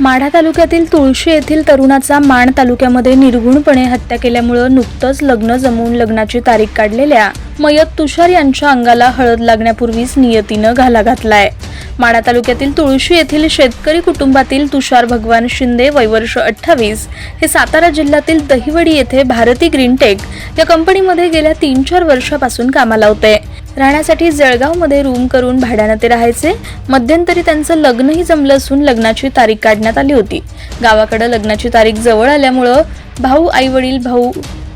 माढा तालुक्यातील तुळशी येथील तरुणाचा माण तालुक्यामध्ये निर्गुणपणे हत्या केल्यामुळं नुकतंच लग्न जमवून लग्नाची तारीख काढलेल्या मयत तुषार यांच्या अंगाला हळद लागण्यापूर्वीच नियतीनं घाला घातलाय. माढा तालुक्यातील तुळशी येथील शेतकरी कुटुंबातील तुषार भगवान शिंदे वयवर्ष अठ्ठावीस हे सातारा जिल्ह्यातील दहिवडी येथे भारती ग्रीनटेक या कंपनीमध्ये गेल्या तीन चार वर्षापासून कामाला होते. राहण्यासाठी जळगावमध्ये रूम करून भाड्यानं ते राहायचे. मध्यंतरी त्यांचं लग्नही जमलं असून लग्नाची तारीख काढण्यात आली होती. गावाकडं लग्नाची तारीख जवळ आल्यामुळं भाऊ आई वडील भाऊ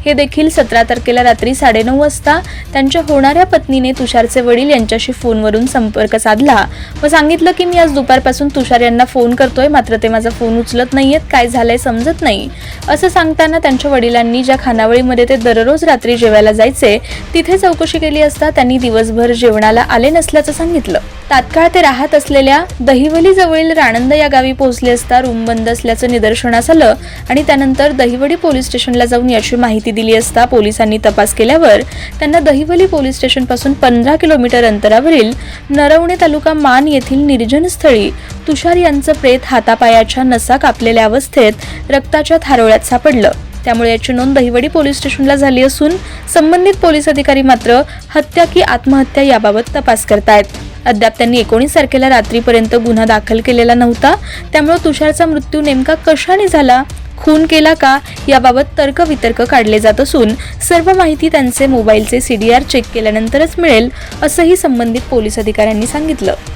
हे देखील सतरा तारखेला रात्री साडेनऊ वाजता त्यांच्या होणाऱ्या पत्नीने तुषारचे वडील यांच्याशी फोनवरून संपर्क साधला. व सांगितलं की मी आज दुपारपासून तुषार यांना फोन करतोय मात्र ते माझा फोन उचलत नाहीयेत काय झालंय समजत नाही. असं सांगताना त्यांच्या वडिलांनी ज्या खानावळीमध्ये ते दररोज रात्री जेवायला जायचे तिथे चौकशी केली असता त्यांनी दिवसभर जेवणाला आले नसल्याचं सांगितलं. तात्काळ ते राहत असलेल्या दहिवली जवळील राणंद या गावी पोहोचले असता रूम बंद असल्याचं निदर्शनास आलं आणि त्यानंतर दहिवडी पोलीस स्टेशनला जाऊन याची माहिती दिली असता पोलिसांनी तपास केल्यावर त्यांना दहिवली पोलीस स्टेशनपासून पंधरा किलोमीटर अंतरावरील नरवणे तालुका मान येथील निर्जन स्थळी तुषार यांचं प्रेत हातापायाच्या नसा कापलेल्या अवस्थेत रक्ताच्या थारोळ्यात सापडलं. त्यामुळे याची नोंद दहिवडी पोलीस स्टेशनला झाली असून संबंधित पोलीस अधिकारी मात्र हत्या की आत्महत्या याबाबत तपास करतायत. अद्याप त्यांनी एकोणीस तारखेला रात्रीपर्यंत गुन्हा दाखल केलेला नव्हता. त्यामुळे तुषारचा मृत्यू नेमका कशाने झाला? खून केला का? याबाबत तर्कवितर्क काढले जात असून सर्व माहिती त्यांचे मोबाईलचे सीडीआर चेक केल्यानंतरच मिळेल असंही संबंधित पोलीस अधिकाऱ्यांनी सांगितलं.